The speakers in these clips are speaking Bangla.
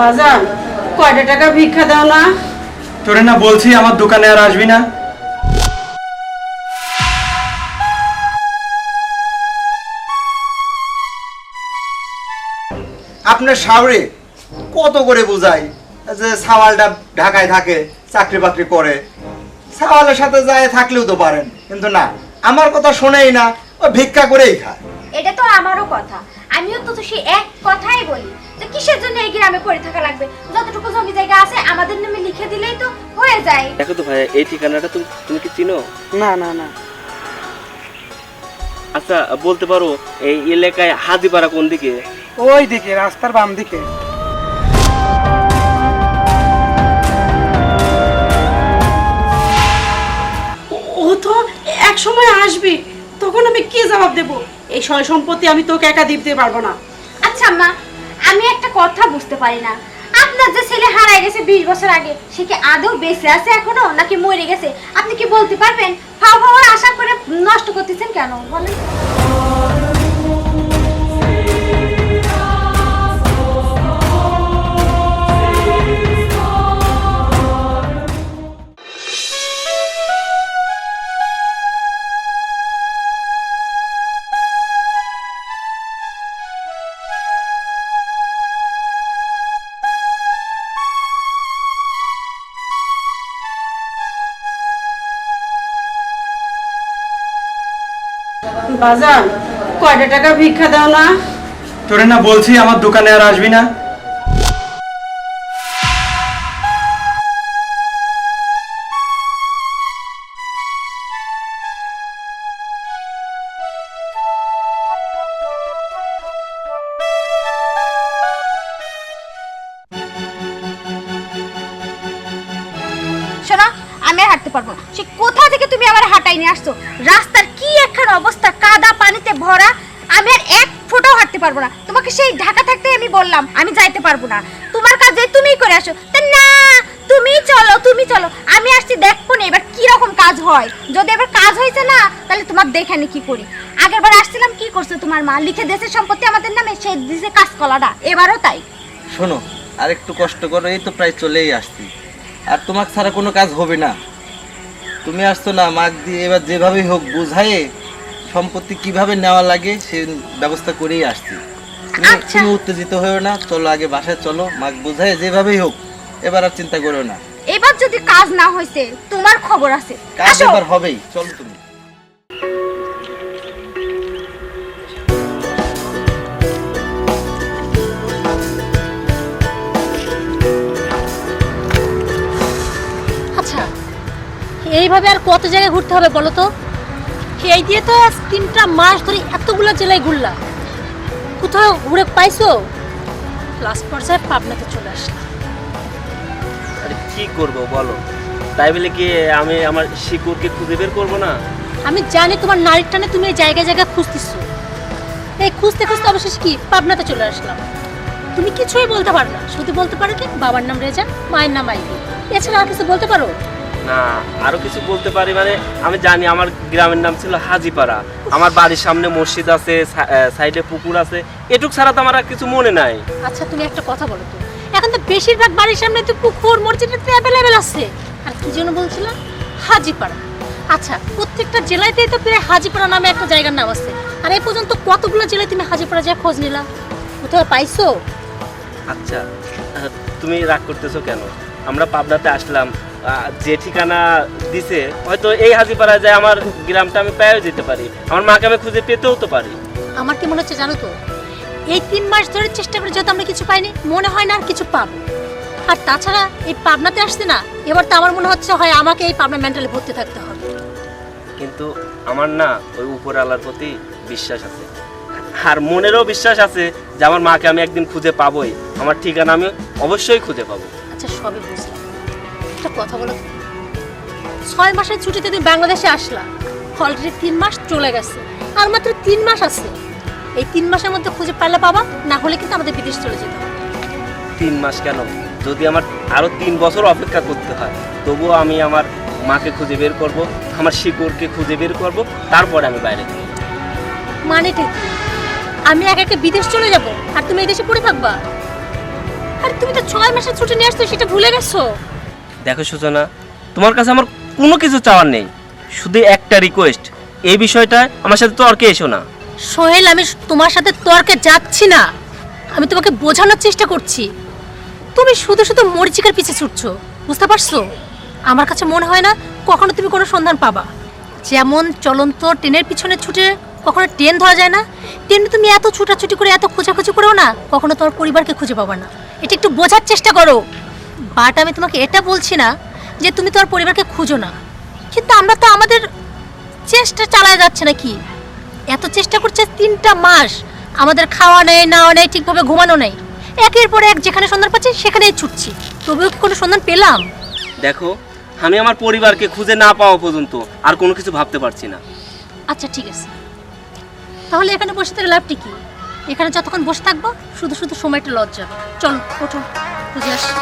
বাজান কয়টা টাকা ভিক্ষা দাও না? তোরে না বলছি আমার দোকানে আর আসবি না। আপনার শাওরে কত করে বুঝাই যে সাওয়ালটা ঢাকায় থাকে চাকরি বাকরি করে। সাওয়ালের সাথে যায় থাকলেও তো পারেন কিন্তু না আমার কথা শোনেই না ও ভিক্ষা করেই খায়। এটা তো আমারও কথা। আমিও তো তো সেই এক কথাই বলি যে কিসের জন্য এই গ্রামে পড়ে থাকা লাগবে? যতটুকু জমি জায়গা আছে আমাদের নামে লিখে দিলেই তো হয়ে যায়। দেখো তো ভাই এই ঠিকানাটা তুমি তুমি কি চিনো? না না না। আচ্ছা বলতে পারো এই এলাকায় হাজিপাড়া কোন দিকে? ওই দিকে রাস্তার বাম দিকে। ও তো এক সময় আসবি তখন আমি কি জবাব দেব? এই সয় সম্পত্তি আমি তোকে একা দিতে পারব না। আচ্ছা মা আমি একটা কথা বুঝতে পারি না। আপনার যে ছেলে হারায় গেছে বিশ বছর আগে, সে কি আদৌ বেঁচে আছে এখনও নাকি মরে গেছে? আপনি কি বলতে পারবেন? ফাও ফাও আশা করে নষ্ট করতেছেন কেন? বলেন। বাজান কয়টা টাকা ভিক্ষা দাও না? তোরে না বলছি আমার দোকানে আর আসবি না। শোনো আমি আর হাঁটতে পারব না। সে কোথা থেকে তুমি আমার হাঁটাই নিয়ে আসছো? রাস্তার কি একখান অবস্থা? কাদা পানিতে ভরা, আমি আর এক ফোটাও হাঁটতে পারব না। তোমাকে সেই ঢাকা থাকতে আমি বললাম, আমি যাইতে পারব না। তোমার কাজে তুমিই করে আসো। না তুমি চলো তুমি চলো। আমি আসছি দেখব না এবার কি রকম কাজ হয়। যদি এবার কাজ হয়েছে না, তাহলে তোমার দেখে আমি কি করি। আগের বার আসছিলাম, কি করছে তোমার মা? লিখে দিয়েছে সম্পত্তি আমাদের নামে, সে দিছে কাজ কলাটা এবারও তাই। শোনো আর একটু কষ্ট করো, এই তো প্রায় চলেই আসছি। আর তোমার ছাড়া কোনো কাজ হবে না। তুমি আসতো না মাগ দিয়ে এবার যেভাবেই হোক বুঝায়ে সম্পত্তি কীভাবে নেওয়া লাগে সে ব্যবস্থা করেই আসছি তুমি আচ্ছা। উত্তেজিত হয়েও না চলো আগে বাসায় চলো মাগ বোঝাই যেভাবেই হোক এবার আর চিন্তা করো না এবার যদি কাজ না হয়েছে তোমার খবর আছে কাজ। এবার হবেই চলো তুমি এইভাবে আর কত জায়গায় ঘুরতে হবে বলো তো? এই দিয়ে তো আজ তিনটা মাস ধরে এতগুলো জেলায় ঘুরলা কোথাও ঘুরে পাইছো? লাস্ট পর্যায়ে পাবনাতে চলে আসলাম। আরে কি করব বলো? তাই বলে কি আমি আমার শিকড়কে খুঁজে বের করব না? আমি জানি তোমার নারীর টানে তুমি এই জায়গায় জায়গায় খুঁজতেছো। এই খুঁজতে খুঁজতে অবশেষে কি? পাবনাতে চলে আসলাম। তুমি কিছুই বলতে পারো না। শুধু বলতে পারো কি? বাবার নাম রেজা মায়ের নাম আইবি এছাড়া আর কিছু বলতে পারো? না আরও কিছু বলতে পারি? মানে আমি জানি আমার গ্রামের নাম ছিল হাজিপাড়া। আমার বাড়ির সামনে মসজিদ আছে সাইডে পুকুর আছে। এটুক ছাড়া তো আমার আর কিছু মনে নাই। আচ্ছা তুমি একটা কথা বলো তো। এখন তো বেশিরভাগ বাড়ির সামনে তো পুকুর মসজিদ অ্যাভেলেবেল আছে। আর কি জন্য বলছিলাম? হাজিপাড়া। আচ্ছা প্রত্যেকটা জেলাতেই তো প্রায় হাজিপাড়া নামে একটা জায়গার নাম আছে। আর এই পর্যন্ত কতগুলো জেলায় তুমি হাজিপাড়া যা খোঁজ নিলা? কোথাও পাইছো? আচ্ছা তুমি রাগ করতেছো কেন? আমরা পাবনাতে আসলাম। যে ঠিকানা দিছে হয়তো এই হাজিপাড়া যায় আমার গ্রামটা আমি পেয়েও যেতে পারি। আমার মাকে আমি খুঁজে পেতেও তো পারি। আমার কি মনে হচ্ছে জানো তো? এই তিন মাস ধরে চেষ্টা করে যেহেতু আমরা কিছু পাইনি মনে হয় না আর কিছু পাবো। আর তাছাড়া এই পাবনাতে আসছে না এবার তো আমার মনে হচ্ছে হয় আমাকে এই পাবনা মেন্টালি ভর্তি থাকতে হবে। কিন্তু আমার না ওই উপর আল্লাহর প্রতি বিশ্বাস আছে। আর মনেরও বিশ্বাস আছে যে আমার মাকে আমি একদিন খুঁজে পাবোই। আমার ঠিকানা আমি অবশ্যই খুঁজে পাবো। আচ্ছা সবই বুঝলাম। একটা কথা বলো। ছয় মাসের ছুটিতে তুমি বাংলাদেশে আসলা। অলরেডি তিন মাস চলে গেছে। আর মাত্র তিন মাস আছে। এই তিন মাসের মধ্যে খুঁজে পারলে পাবা না হলে কিন্তু আমাদের বিদেশ চলে যেতে হবে। তিন মাস কেন? যদি আমার আরও তিন বছর অপেক্ষা করতে হয় তবুও আমি আমার মাকে খুঁজে বের করব আমার শিকড়কে খুঁজে বের করব তারপরে আমি বাইরে যাব। মানে ঠিক আমি এক একা বিদেশ চলে যাব আর তুমি এই দেশে পড়ে থাকবা? আর তুমি তো ছয় মাসের ছুটি নিয়ে আসছো সেটা ভুলে গেছো? দেখো সূচনা তোমার কাছে আমার কোনো কিছু চাওয়ার নেই। শুধু একটা রিকোয়েস্ট এই বিষয়টায় আমার সাথে তর্কে এসো না। সোহেল, আমি তোমার সাথে তর্কে যাচ্ছি না। আমি তোমাকে বোঝানোর চেষ্টা করছি। তুমি শুধু শুধু মরিচিকার পিছে ছুটছো, বুঝতে পারছ? আমার কাছে মনে হয় না কখনো তুমি কোনো সন্ধান পাবা। যেমন চলন্ত ট্রেনের পিছনে ছুটে কখনো ট্রেন ধরা যায় না, তেমনি তুমি এত ছুটাছুটি করে, এত খোঁজাখুঁজি করেও না কখনো তোমার পরিবারকে খুঁজে পাবা না। এটা একটু বোঝার চেষ্টা করো। বাট আমি তোমাকে এটা বলছি না যে তুমি তোমার পরিবারকে খুঁজো না। কিন্তু আমরা তো আমাদের চেষ্টা চালায় যাচ্ছে নাকি? এত চেষ্টা করছে তিনটা মাস। আমাদের খাওয়া নেই নাওয়া নেই ঠিকভাবে ঘুমানো নেই। একের পর এক যেখানে সন্ধান পাচ্ছি সেখানেই ছুটছি। তবুও কি কোনো সন্ধান পেলাম? দেখো আমি আমার পরিবারকে খুঁজে না পাওয়া পর্যন্ত আর কোনো কিছু ভাবতে পারছি না। আচ্ছা ঠিক আছে। তাহলে এখানে বসে থেকে লাভটি কি? এখানে যতক্ষণ বসে থাকব শুধু শুধু সময়টা লজ্জা। চলো ওঠো খুঁজে আসি।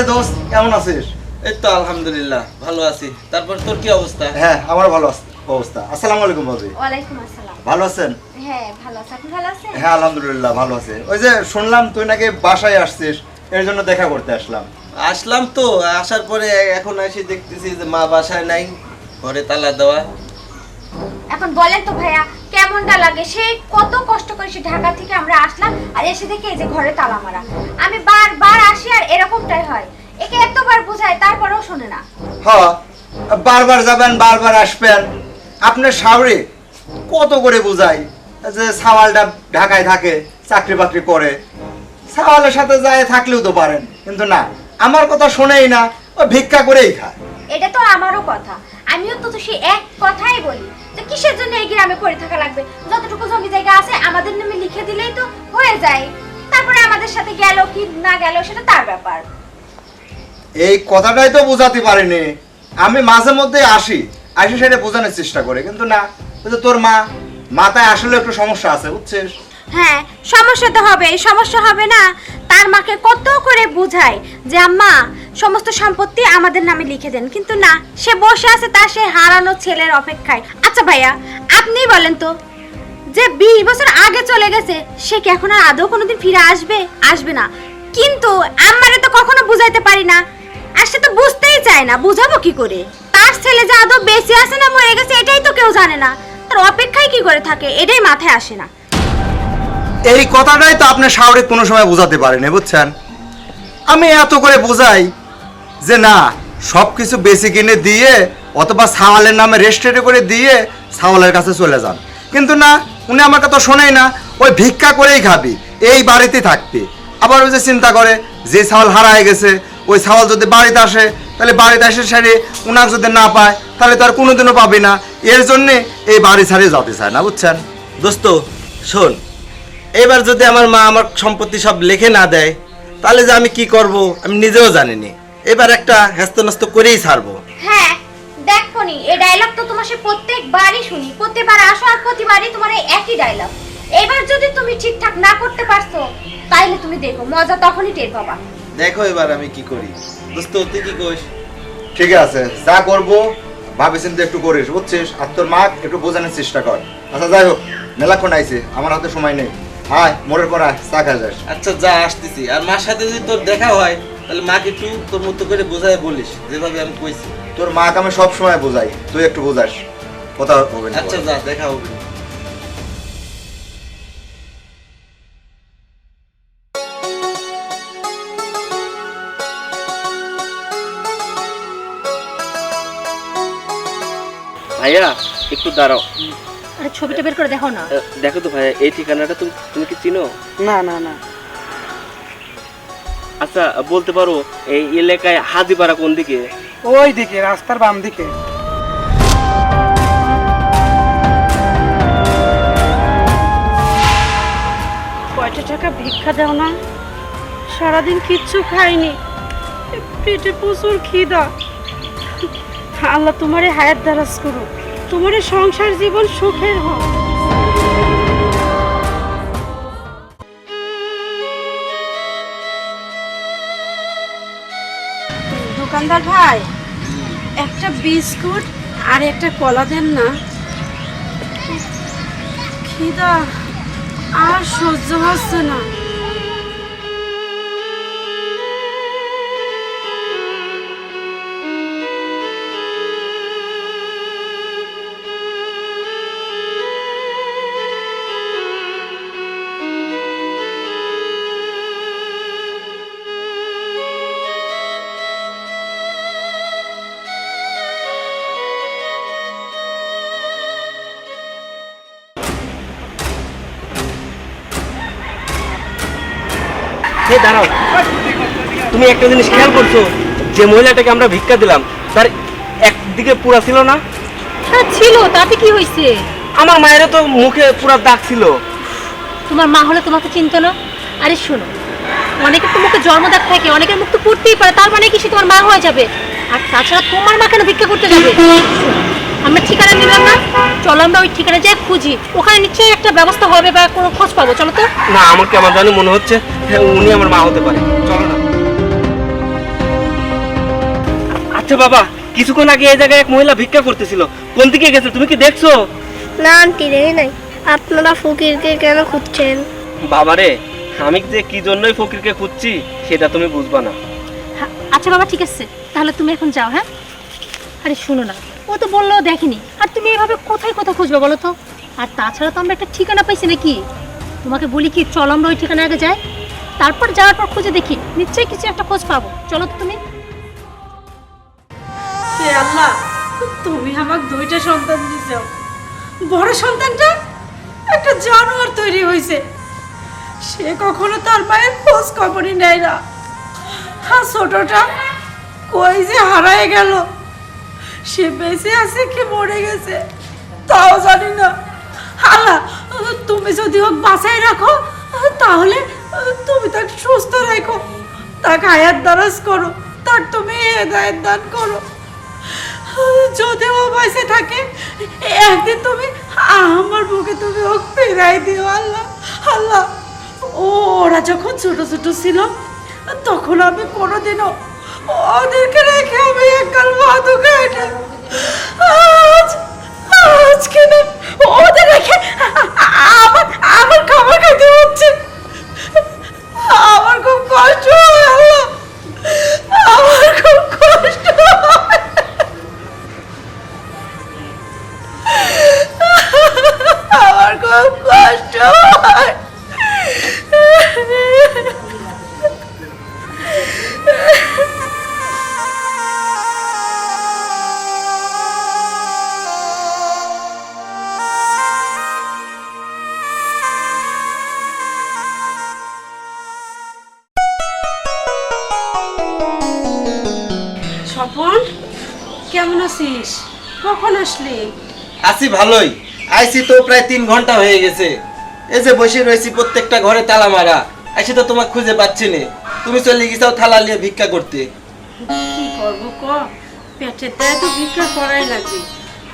আরে দোস্ত কেমন আছিস? এই তো আলহামদুলিল্লাহ ভালো আছি। তারপর তোর কি অবস্থা? হ্যাঁ আমার ভালো অবস্থা। আসসালামু আলাইকুম ভাবি। ওয়ালাইকুম আসসালাম। ভালো আছেন? হ্যাঁ ভালো আছে। আপনি ভালো আছেন? হ্যাঁ আলহামদুলিল্লাহ ভালো আছে। ওই যে শুনলাম তুই নাকি বাসায় আসছিস এর জন্য দেখা করতে আসলাম। আসলাম তো আসার পরে এখন এসে দেখতেছি যে মা বাসায় নাই ঘরে তালা দেওয়া। এখন বলেন তো ভাইয়া কেমনটা লাগে? সেই কত কষ্ট করে সে ঢাকা থেকে আমরা আসলাম আর এসে দেখে এই যে ঘরে তালা মারা। আমি বারবার আসি আর এরকমটাই হয়। একে এতবার বোঝায় তারপরেও শোনে না। হ বারবার যাবেন বারবার আসবেন। আপনার সাবরে কত করে বুঝাই যে সাওয়ালটা ঢাকায় থাকে চাকরি বাকরি করে। সাওয়ালের সাথে যায় থাকলেও তো পারেন কিন্তু না আমার কথা শোনেই না ও ভিক্ষা করেই খায়। এটা তো আমারও কথা। আমিও তো সেই এক কথাই বলি। কিসের জন্য এই গ্রামে পড়ে থাকা লাগবে? যতটুকু জমি জায়গা আছে আমাদের নামে লিখে দিলেই তো হয়ে যায়। তারপরে আমাদের সাথে গেল কি না গেল সেটা তার ব্যাপার। এই কথাটাই তো বোঝাতে পারিনি। আমি মাঝে মধ্যে আসি আসি সেটা বোঝানোর চেষ্টা করে কিন্তু না ওই যে তোর মা মাথায় আসলে একটু সমস্যা আছে বুঝছিস? হ্যাঁ সমস্যা তো হবে সমস্যা হবে না। তার মাকে কত করে বুঝায় যে আম্মা সমস্ত সম্পত্তি আমাদের নামে লিখে দেন। কিন্তু না, সে বসে আছে তার সে হারানো ছেলের অপেক্ষায়। আচ্ছা ভাইয়া, আপনিই বলেন তো, যে বিশ বছর আগে চলে গেছে, সে কি এখন আর আদৌ কোনোদিন ফিরে আসবে? আসবে না। কিন্তু আমারে তো কখনো বুঝাইতে পারি না। আর সে তো বুঝতেই চায় না, বুঝাবো কি করে? তার ছেলে যে আদৌ বেঁচে আছে না মরে গেছে, এটাই তো কেউ জানে না। তার অপেক্ষায় কি করে থাকে, এটাই মাথায় আসে না। এই কথাটাই তো আপনার শাহরে কোনো সময় বোঝাতে পারেনি বুঝছেন? আমি এত করে বোঝাই যে না সব কিছু বেশি কিনে দিয়ে অথবা সাওয়ালের নামে রেজিস্ট্রেটে করে দিয়ে সাওয়ালের কাছে চলে যান। কিন্তু না, উনি আমার কথা শোনেই না, ওই ভিক্ষা করেই খাবি, এই বাড়িতে থাকবি। আবার ওই যে চিন্তা করে, যে ছাওয়াল হারায় গেছে, ওই ছাওয়াল যদি বাড়িতে আসে, তাহলে বাড়িতে এসে সারে উনাক যদি না পায়, তাহলে তো আর কোনোদিনও পাবি না। এর জন্যে এই বাড়ি ছাড়িয়ে যেতে চায় না, বুঝছেন? দোস্ত, শোন, এবার যদি আমার মা আমার সম্পত্তি সব লিখে না দেয়, তাহলে যে আমি কি করব, আমি নিজেও জানিনি। এবার একটা হ্যাস্ত করেই ছাড়বো। হ্যাঁ দেখো নি এই ডায়লগ তো তোমার সে প্রত্যেকবারই শুনি। প্রত্যেকবার আসো আর প্রতিবারই তোমার এই একই ডায়লগ এবার যদি তুমি ঠিকঠাক না করতে পারছ তাইলে তুমি দেখো মজা তখনই টের পাবা। দেখো এবার আমি কি করি। দোস্ত তুই কি করিস? ঠিক আছে যা করব ভাবে চিন্তা একটু করিস বুঝছিস? আর তোর মা একটু বোঝানোর চেষ্টা কর। আচ্ছা যাই হোক মেলাক্ষণ আইছে আমার হাতে সময় নেই। আয় মোড়ের পর আয় চা খা যাস আচ্ছা যা আসতেছি। আর মার সাথে যদি তোর দেখা হয় তাহলে মাকে একটু তোর মতো করে বোঝায় বলিস যেভাবে আমি কইছি। তোর মাকে আমি সব সময় বোঝাই তুই একটু বোঝাস। কথা হবে না আচ্ছা যা দেখা হবে। ভাইয়া একটু দাঁড়াও। আরে ছবিটা বের করে দেখো না। দেখো তো ভাইয়া এই ঠিকানাটা তুমি তুমি কি চিনো? না না না। আচ্ছা বলতে পারো এই এলাকায় হাজিপাড়া কোন দিকে? ওই দিকে রাস্তার বাম দিকে। কয়টা টাকা ভিক্ষা দাও না? সারাদিন কিচ্ছু খাইনি। পেটে প্রচুর খিদা। আল্লাহ তোমারে হায়াত দারাজ করো তোমারে সংসার জীবন সুখের হোক। দোকানদার ভাই একটা বিস্কুট আর একটা কলা দেন না। খিদা আর সহ্য হচ্ছে না। দাঁড়াও। তুমি একটা জিনিস খেয়াল করছ যে মহিলাটাকে আমরা ভিক্ষা দিলাম তার একদিকে পুরা ছিল না? হ্যাঁ ছিল তাতে কি হয়েছে? আমার মায়েরও তো মুখে পুরা দাগ ছিল। তোমার মা হলে তোমাকে চিনতো না? আরে শোনো অনেকের তো মুখে জন্মদাগ থাকে অনেকের মুখ তো পড়তেই পারে তার মানে কি সে তোমার মা হয়ে যাবে? আর তাছাড়া তোমার মা কেন ভিক্ষা করতে যাবে? আমরা ঠিকানা নিলাম না। চলো আমরা ওই ঠিকানা যাই খুঁজি। ওখানে নিশ্চয়ই একটা ব্যবস্থা হবে বা কোনো খোঁজ পাবো চলো তো। না আমার কেমন জানি মনে হচ্ছে হ্যাঁ, উনি আমার মা হতে পারে। চলো না। আচ্ছা বাবা কিছুক্ষণ আগে এই জায়গায় এক মহিলা ভিক্ষা করতেছিল। কোন দিকে গেছে তুমি কি দেখছ? না আন্টি দেখি নাই। আপনারা ফকিরকে কেন খুঁজছেন? বাবারে আমি যে কি জন্যই ফকিরকে খুঁজছি সেটা তুমি বুঝবা না। হ্যাঁ, আচ্ছা বাবা ঠিক আছে। তাহলে তুমি এখন যাও হ্যাঁ? আরে শোনো না। ও তো বলল দেখেনি। আর তুমি এভাবে কোথায় কোথায় খুঁজবে বলো তো? আর তাছাড়া তো আমরা একটা ঠিকানা পাইছি নাকি? তোমাকে বলি কি, চলো আমরা ওই ঠিকানা আগে যাই। তারপর যাওয়ার পর খুঁজে দেখি। নিশ্চয়ই কিছু একটা খোঁজ পাবো। চলো তো তুমি। হে আল্লাহ, তুমি আমাকে দুইটা সন্তান দিছো বড় সন্তানটা একটা জানোয়ার তৈরি হয়েছে। সে কখনো তার মায়ের খোঁজ খবরই নেয় না। আর ছোটটা কই যে হারায় গেল। সে বেঁচে আছে কি মরে গেছে? তাও জানি না। আল্লাহ তুমি যদি হোক বাঁচায় রাখো, তাহলে তুমি তাকে সুস্থ রাখো। তাকে আয়াত দারাজ করো, তার তুমি হেদায়ত দান করো। যদি ও বেঁচে থাকে, একদিন তুমি আমার বুকে তুমি ও ফেরাই দিও, আল্লাহ। আল্লাহ ও ওরা যখন ছোট ছোট ছিল, তখন আমি কোনোদিনও ওদেরকে রেখে আমি এককাল ভাতও খাইনি। আজ আজ কেন ওদের রেখে আমার আমার খাবার খাইতে হচ্ছে? আমার খুব কষ্ট হয় আল্লাহ। আমার খুব কষ্ট আমার খুব কষ্ট হয়। কেমন আছিস? কখন আসলি? আছি ভালোই। আইছি তো প্রায় তিন ঘণ্টা হয়ে গেছে। এই যে বসে রয়েছি প্রত্যেকটা ঘরে তালা মারা। আইসি তো তোমাকে খুঁজে পাচ্ছি না। তুমি চলে গেছাও থালা নিয়ে ভিক্ষা করতে। কি করব ক? পেটের দায় তো ভিক্ষা করাই লাগবে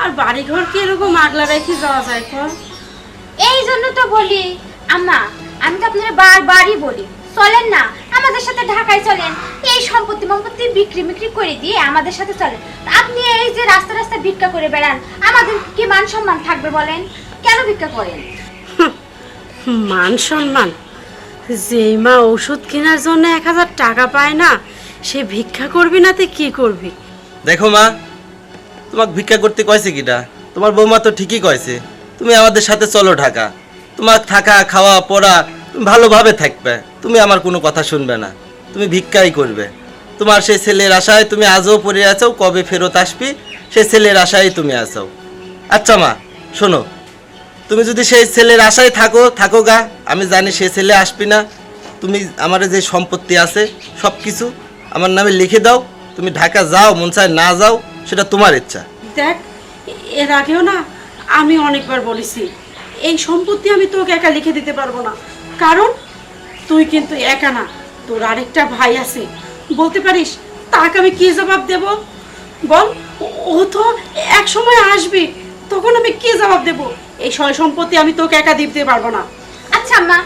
আর বাড়ি ঘর কি এরকম আগলা রেখে যাওয়া যায় ক? এই জন্য তো বলি আম্মা আমি তো আপনারা বারবারই বলি চলেন না আমাদের সাথে ঢাকায় চলেন। এই সম্পত্তি সম্পত্তি বিক্রি বিক্রি করে দিয়ে আমাদের সাথে চলেন। আপনি এই যে রাস্তা রাস্তা ভিক্ষা করে বেড়ান আমাদের কি মান সম্মান থাকবে বলেন? কেন ভিক্ষা করেন? মান সম্মান। যেই মা ওষুধ কেনার জন্য এক হাজার টাকা পায় না সে ভিক্ষা করবি না তে কি করবি? দেখো মা তোমাকে ভিক্ষা করতে কয়েছে কিটা তোমার বৌমা তো ঠিকই কয়েছে। তুমি আমাদের সাথে চলো ঢাকা। তোমার থাকা খাওয়া পড়া ভালোভাবে থাকবে। তুমি আমার কোনো কথা শুনবে না। তুমি ভিক্ষাই করবে। তোমার সেই ছেলের আশায় তুমি আজও পড়ে আছো, কবে ফেরত আসবি? সেই ছেলের আশায় তুমি আছো। আচ্ছা মা, শোনো। তুমি যদি সেই ছেলের আশায় থাকো থাকো গা। আমি জানি সেই ছেলে আসবি না। তুমি, আমার যে সম্পত্তি আছে সব কিছু আমার নামে লিখে দাও। তুমি ঢাকা যাও, মন চায় না যাও, সেটা তোমার ইচ্ছা। দেখ, এর আগেও না আমি অনেকবার বলেছি, এই সম্পত্তি আমি তোকে একা লিখে দিতে পারব না। কারণ তুই কিন্তু একা না তোর আরেকটা ভাই আছে। বলতে পারিস তাকে আমি কি জবাব দেব? বল ও- তো এক সময় আসবে তখন আমি কি জবাব দেব? এই সয় সম্পত্তি আমি তোকে একা দিতে পারব না। আচ্ছা মা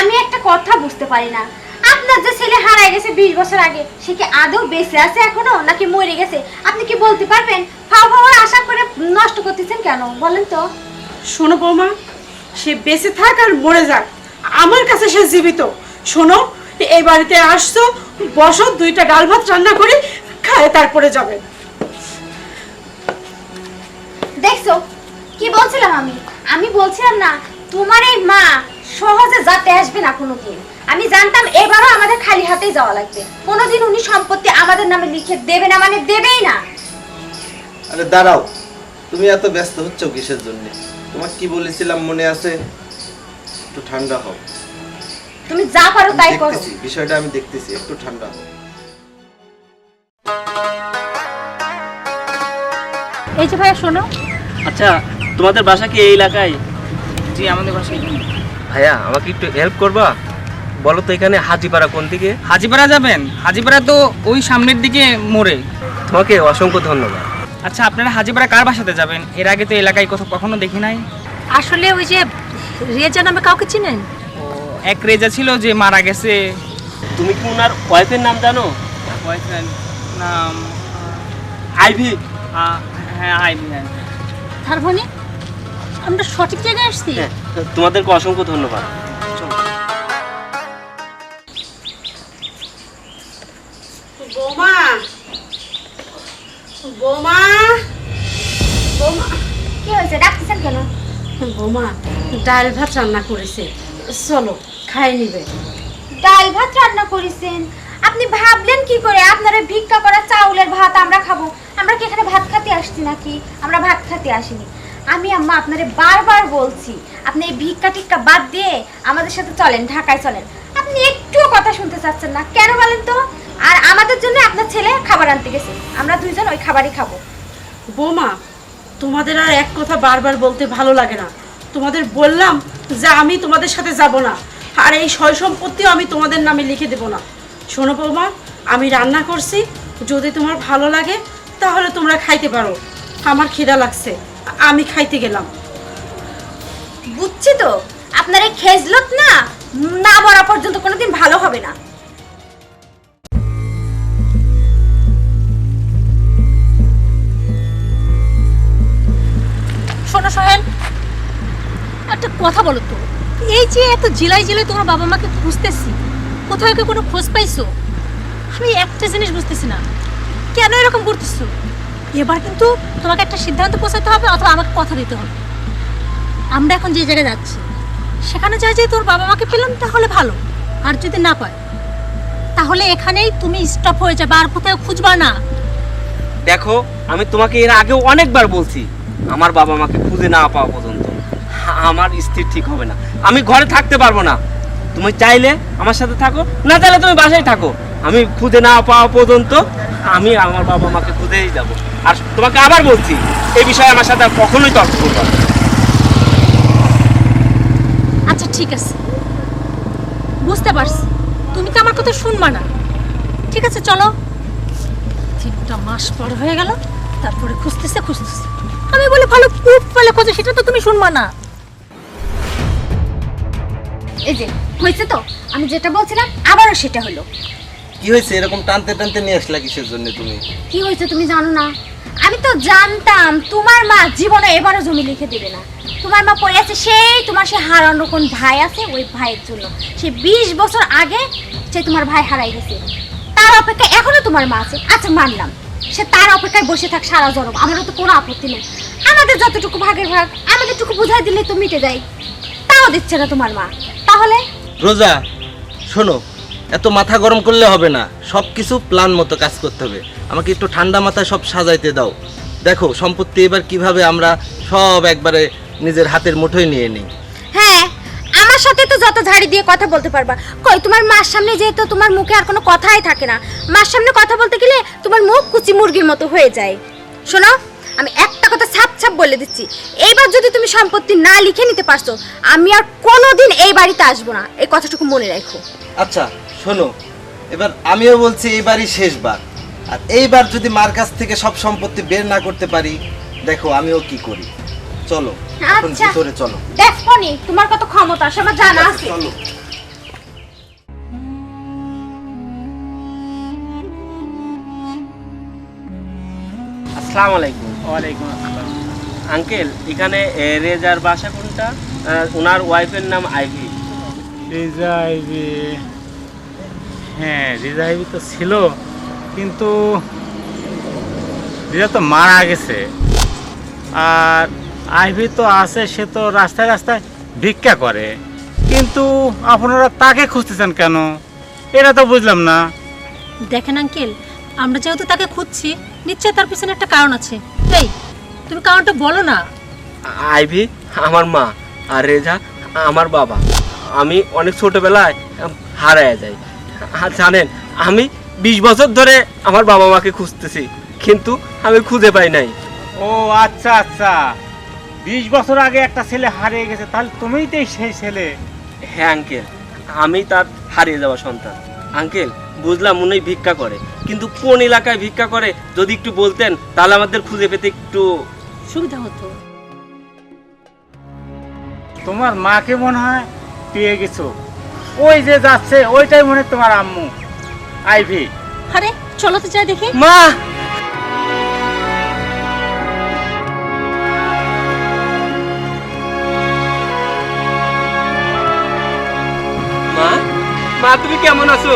আমি একটা কথা বুঝতে পারি না। আপনার যে ছেলে হারায় গেছে বিশ বছর আগে সে কি আদৌ বেঁচে আছে এখনও নাকি মরে গেছে? আপনি কি বলতে পারবেন? ফাও ফাও আশা করে নষ্ট করতেছেন কেন? বলেন তো। শোনো বৌমা সে বেঁচে থাক আর মরে যাক। আমার কাছে সে জীবিত। শোনো এই বাড়িতে আসছো বসো দুইটা ডাল ভাত রান্না করে খায় তারপরে যাবে। দেখছ কি বলছিলাম আমি? আমি বলছিলাম না তোমার এই মা সহজে যাতে আসবে না কোনোদিন। আমি জানতাম এবারও আমাদের খালি হাতেই যাওয়া লাগবে। কোনোদিন উনি সম্পত্তি আমাদের নামে লিখে দেবে না মানে দেবেই না। আরে দাঁড়াও তুমি এত ব্যস্ত হচ্ছ কিসের জন্য? তোমার কি বলেছিলাম মনে আছে? একটু ঠান্ডা হও। তুমি যা পারো তাই করো। বিষয়টা আমি দেখতেছি একটু ঠান্ডা হও। এই যে ভাইয়া শোনো। আচ্ছা তোমাদের বাসা কি এই এলাকায়? জি আমাদের বাসায় ভাইয়া আমাকে একটু হেল্প করবা? বলো তো এখানে হাজিপাড়া কোন দিকে? হাজিপাড়া যাবেন? হাজিপাড়া তো ওই সামনের দিকে মোড়ে। তোমাকে অসংখ্য ধন্যবাদ। আচ্ছা আপনারা হাজিপাড়া কার বাসাতে যাবেন? এর আগে তো এলাকায় কোথাও কখনো দেখি নাই। আসলে ওই যে রেজা নামে কাউকে চিনেন? ও এক রেজা ছিল যে মারা গেছে। তুমি কি ওনার ওয়াইফের নাম জানো? বয়ফ্রেন্ড নাম আইভি। হ্যাঁ আইবি হ্যাঁ। তার মানে আমরা সঠিক জায়গায় আসছি? হ্যাঁ তোমাদেরকে অসংখ্য ধন্যবাদ। বৌমা বৌমা বৌমা। কি হয়েছে? ডাকতেছেন কেন? বৌমা ডাল ভাত রান্না করেছে। চলো খাই নিবে। ডাল ভাত রান্না করেছেন? আপনি ভাবলেন কি করে? আপনারা ভিক্ষা করা চাউলের ভাত আমরা খাব। আমরা কি এখানে ভাত খেতে আসছি নাকি? আমরা ভাত খেতে আসিনি। আমি আম্মা আপনারে বারবার বলছি আপনি এই ভিক্ষা টিক্কা বাদ দিয়ে আমাদের সাথে চলেন ঢাকায় চলেন। আপনি একটুও কথা শুনতে চাচ্ছেন না। কেন বলেন তো? আর আমাদের জন্য আপনার ছেলে খাবার আনতে গেছে। আমরা দুইজন ওই খাবারই খাব। বৌমা তোমাদের আর এক কথা বারবার বলতে ভালো লাগে না। তোমাদের বললাম যে আমি তোমাদের সাথে যাব না। আর এই সয় সম্পত্তিও আমি তোমাদের নামে লিখে দেব না। শোনো বৌমা, আমি রান্না করছি। যদি তোমার ভালো লাগে, তাহলে তোমরা খাইতে পারো। আমার খিদা লাগছে। আমি খাইতে গেলাম। বুঝছি তো। আপনার এই খেজলত না না বলা পর্যন্ত কোনোদিন ভালো হবে না। শোনো সোহেল? একটা কথা বলো তো। এই যে এত জেলায় জেলায় তোমার বাবা মাকে খুঁজতেছি, কোথাও কি কোনো খোঁজ পাইছো? আমি একটা জিনিস বুঝতেছি না। কেন এরকম করতেছো? এবার কিন্তু তোমাকে একটা সিদ্ধান্ত পৌঁছাতে হবে অথবা আমাকে কথা দিতে হবে। আমরা এখন যে জায়গায় যাচ্ছি, সেখানে যাই যে তোর বাবা মাকে পেলাম তাহলে ভালো, আর যদি না পায়, তাহলে এখানেই তুমি স্টপ হয়ে যাবে, আর কোথাও খুঁজবা না। দেখো, আমি তোমাকে এর আগেও অনেকবার বলছি আমার বাবা মাকে খুঁজে না পাওয়া পর্যন্ত। আমার স্থির ঠিক হবে না। আমি ঘরে থাকতে পারব না। তুমি চাইলে আমার সাথে থাকো, না চাইলে তুমি বাসায় থাকো। আমি খুঁজে না পাওয়া পর্যন্ত আমি আমার বাবা মাকে খুঁজেই যাব। আর তোমাকে আবার বলছি, এই বিষয়ে আমার সাথে কখনোই তর্ক করব। আচ্ছা ঠিক আছে। বুঝতে পারছি। তুমি তো আমার কথা শুনবা না। ঠিক আছে, চলো। তিনটা মাস পর হয়ে গেল, তারপরে খুঁজতেছে খুঁজতেছে। আমি বলি ভালো প্রুফ পেলে খোঁজে সেটা তো তুমি শুনবা না। এই যে হয়েছে তো? আমি যেটা বলছিলাম আবারও সেটা হলো। কি হয়েছে? এরকম টানতে টানতে নিয়ে আসলা কিসের জন্য তুমি? কি হয়েছে তুমি জানো না? আমি তো জানতাম তোমার মা জীবনে এবারও জমি লিখে দেবে না। তোমার মা পড়ে আছে সেই তোমার সে হারানো কোন ভাই আছে ওই ভাইয়ের জন্য। সে বিশ বছর আগে সে তোমার ভাই হারাই গেছে। তার অপেক্ষা এখনও তোমার মা আছে। আচ্ছা মানলাম। সে তার অপেক্ষায় বসে থাক সারা জরম আমারও তো কোনো আপত্তি নেই। আমাদের যতটুকু ভাগের ভাগ, আমাদেরটুকু বুঝাই দিলে তো মিটে যায়। তাও দিচ্ছে না তোমার মা। তাহলে? রোজা, শোনো, এত মাথা গরম করলে হবে না। সব কিছু প্ল্যান মতো কাজ করতে হবে। আমাকে একটু ঠান্ডা মাথায় সব সাজাইতে দাও। দেখো, সম্পত্তি এবার কীভাবে আমরা সব একবারে নিজের হাতের মুঠোয় নিয়ে নিই। তোমার সাথে তো যত ঝাড়ি দিয়ে কথা বলতে পারবা। কই, তোমার মার সামনে যেহেতু তোমার মুখে আর কোনো কথাই থাকে না, মার সামনে কথা বলতে গেলে তোমার মুখ কুচি মুরগির মতো হয়ে যায়। শোনো, আমি একটা কথা ছাপ ছাপ বলে দিচ্ছি। এইবার যদি তুমি সম্পত্তি না লিখে নিতে পারছ, আমি আর কোনোদিন এই বাড়িতে আসব না। এই কথাটুকু মনে রাখো। আচ্ছা শোনো, এবার আমিও বলছি এইবারই শেষবার। আর এইবার যদি মার কাছ থেকে সব সম্পত্তি বের না করতে পারি, দেখো আমিও কি করি। চলো এখন আচ্ছা। ভিতরে চলো। দেখো নি তোমার কত ক্ষমতা সে আমার জানা আছে চলো। আসসালামু আলাইকুম। ওয়ালাইকুম আসসালাম। আঙ্কেল এখানে এ, রেজার বাসা কোনটা? আহ, ওনার ওয়াইফের নাম আইভি। রিজাইভি হ্যাঁ রিজাইভি তো ছিল কিন্তু রিজা তো মারা গেছে। আর আইভি তো আছে সে তো রাস্তায় রাস্তায় ভিক্ষা করে। কিন্তু আপনারা তাকে খুঁজতেছেন কেন? এটা তো বুঝলাম না। দেখেন আঙ্কেল আমরা যেহেতু তাকে খুঁজছি নিশ্চয় তার পিছনে একটা কারণ আছে। এই তুমি কারণটা বলো না। আইভি আমার মা আর রেজা আমার বাবা। আমি অনেক ছোটবেলায় হারায় যাই। আর জানেন আমি বিশ বছর ধরে আমার বাবা মাকে খুঁজতেছি কিন্তু আমি খুঁজে পাই নাই। ও আচ্ছা আচ্ছা। বিশ বছর আগে একটা ছেলে হারিয়ে গেছে তাহলে তুমিই তো সেই ছেলে। হ্যাঁ আঙ্কেল। আমি তার হারিয়ে যাওয়া সন্তান। আঙ্কেল বুঝলাম উনি ভিক্ষা করে। কিন্তু কোন এলাকায় ভিক্ষা করে যদি একটু বলতেন তাহলে আমাদের খুঁজে পেতে একটু সুবিধা হতো। তোমার মাকে মনে হয় পেয়ে গেছো। ওই যে যাচ্ছে ওইটাই মনে হয় তোমার আম্মু। আইভি। আরে চলো তো যাই দেখি। মা! মা তুমি কেমন আছো?